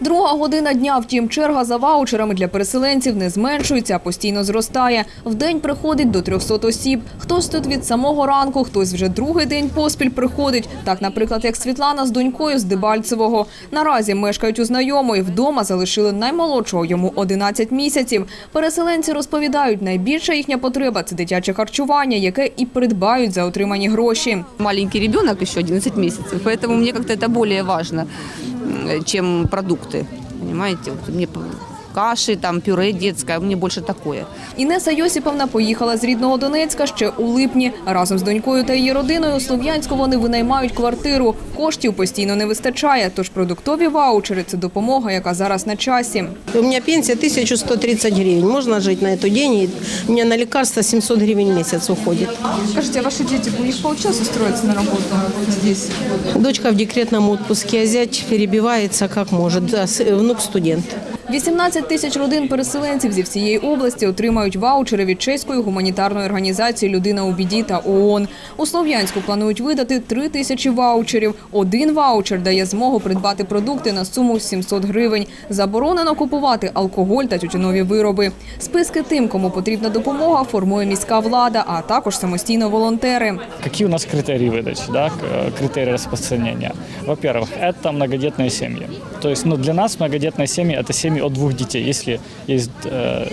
Друга година дня, втім, черга за ваучерами для переселенців не зменшується, а постійно зростає. В день приходить до 300 осіб. Хтось тут від самого ранку, хтось вже другий день поспіль приходить. Так, наприклад, як Світлана з донькою з Дебальцевого. Наразі мешкають у знайомої. Вдома залишили наймолодшого йому 11 місяців. Переселенці розповідають, найбільша їхня потреба це дитяче харчування, яке і придбають за отримані гроші. маленький ребенок еще 11 месяцев, поэтому мне как-то это более важно, м, чем продукты. Понимаете, вот мне каши, там пюре детское, мне больше такое. Інеса Йосіповна поїхала з рідного Донецька ще у липні. Разом з донькою та її родиною у Слов'янську вони винаймають квартиру. Коштів постійно не вистачає, тож продуктові ваучери це допомога, яка зараз на часі. У меня пенсия 1130 гривен. Можно жить на эту день. У меня на лекарства 700 гривен в месяц уходит. Скажите, а ваши дети, у них устроиться на работу здесь? Дочка в декретном отпуске, а зять может. А с- внук студент. 18 тисяч родин переселенців зі всієї області отримають ваучери від чеської гуманітарної організації Людина у біді та ООН. У Слов'янську планують видати 3 тисячі ваучерів. Один ваучер дає змогу придбати продукти на суму 700 гривень. Заборонено купувати алкоголь та тютюнові вироби. Списки тим, кому потрібна допомога, формує міська влада, а також самостійно волонтери. Какие у нас критерии выдачи, да, к- э, критерии распространения? Во-первых, это многодетные семьи. То есть, ну, для нас многодетные семьи – это семьи от двух детей. Если есть э,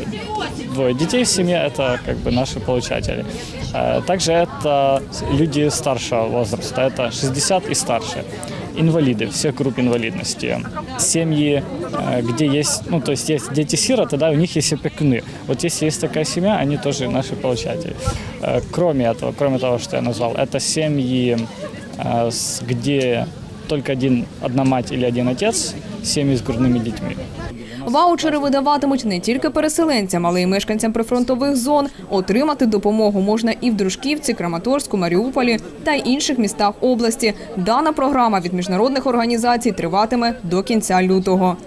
двое детей в семье, это как бы наши получатели. Э, также это люди старшего возраста, это 60 и старше. Инвалиды, всех групп инвалидности. Семьи, э, где есть, ну, то есть есть дети-сироты, да, у них есть опекуны. Вот если есть такая семья, они тоже наши получатели. Э, Кроме этого, кроме того, что я назвал, это семьи, э, где только один, одна мать или один отец, семьи з грудними дітьми. Ваучери видаватимуть не тільки переселенцям, але й мешканцям прифронтових зон. Отримати допомогу можна і в Дружківці, Краматорську, Маріуполі та інших містах області. Дана програма від міжнародних організацій триватиме до кінця лютого.